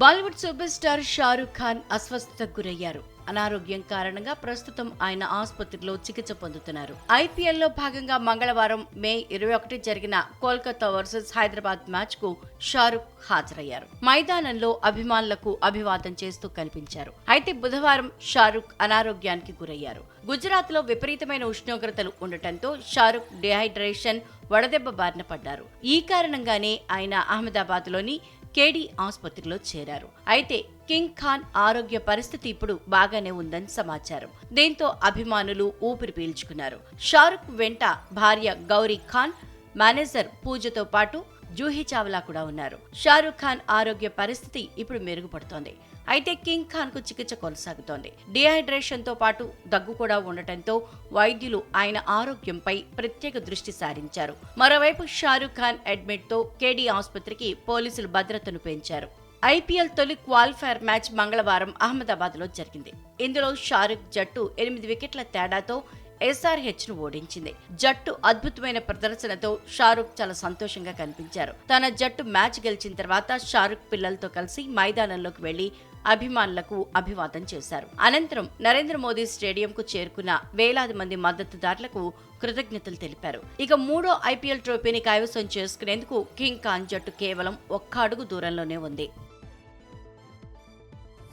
Bollywood super star Shahrukh Khan అస్వస్థతకు గురయ్యారు. అనారోగ్యం కారణంగా ప్రస్తుతం ఆయన ఆసుపత్రిలో చికిత్స పొందుతున్నారు. ఐపీఎల్లో భాగంగా మంగళవారం మే ఇరవై ఒకటి జరిగిన కోల్కతా వర్సెస్ హైదరాబాద్ మ్యాచ్కు షారూఖ్ హాజరయ్యారు. మైదానంలో అభిమానులకు అభివాదం చేస్తూ కనిపించారు. అయితే బుధవారం షారూఖ్ అనారోగ్యానికి గురయ్యారు. గుజరాత్లో విపరీతమైన ఉష్ణోగ్రతలు ఉండటంతో షారూఖ్ డిహైడ్రేషన్ వడదెబ్బ బారిన పడ్డారు. ఈ కారణంగానే ఆయన అహ్మదాబాద్లోని కేడీ ఆసుపత్రిలో చేరారు. అయితే కింగ్ ఖాన్ ఆరోగ్య పరిస్థితి ఇప్పుడు బాగానే ఉందని సమాచారం. దీంతో అభిమానులు ఊపిరి పీల్చుకున్నారు. షారుఖ్ వెంట భార్య గౌరీ ఖాన్ మేనేజర్ పూజతో పాటు జూహీ చావ్లా కూడా ఉన్నారు. షారుఖ్ ఖాన్ ఆరోగ్య పరిస్థితి ఇప్పుడు మెరుగుపడుతోంది. అయితే కింగ్ ఖాన్కు చికిత్స కొనసాగుతోంది. డిహైడ్రేషన్తో పాటు దగ్గు కూడా ఉండటంతో వైద్యులు ఆయన ఆరోగ్యంపై ప్రత్యేక దృష్టి సారించారు. మరోవైపు షారుఖ్ ఖాన్ అడ్మిట్తో కేడీ ఆసుపత్రికి పోలీసులు భద్రతను పెంచారు. ఐపీఎల్ తొలి క్వాలిఫైర్ మ్యాచ్ మంగళవారం అహ్మదాబాద్లో జరిగింది. ఇందులో షారుఖ్ జట్టు ఎనిమిది వికెట్ల తేడాతో ఎస్ఆర్హెచ్ను ఓడించింది. జట్టు అద్భుతమైన ప్రదర్శనతో షారుఖ్ చాలా సంతోషంగా కనిపించారు. తన జట్టు మ్యాచ్ గెలిచిన తర్వాత షారుఖ్ పిల్లలతో కలిసి మైదానంలోకి వెళ్ళి అభిమానులకు అభివాదం చేశారు. అనంతరం నరేంద్ర మోదీ స్టేడియంకు చేరుకున్న వేలాది మంది మద్దతుదారులకు కృతజ్ఞతలు తెలిపారు. ఇక మూడో ఐపీఎల్ ట్రోఫీని కైవసం చేసుకునేందుకు కింగ్ ఖాన్ జట్టు కేవలం ఒక్క అడుగు దూరంలోనే ఉంది.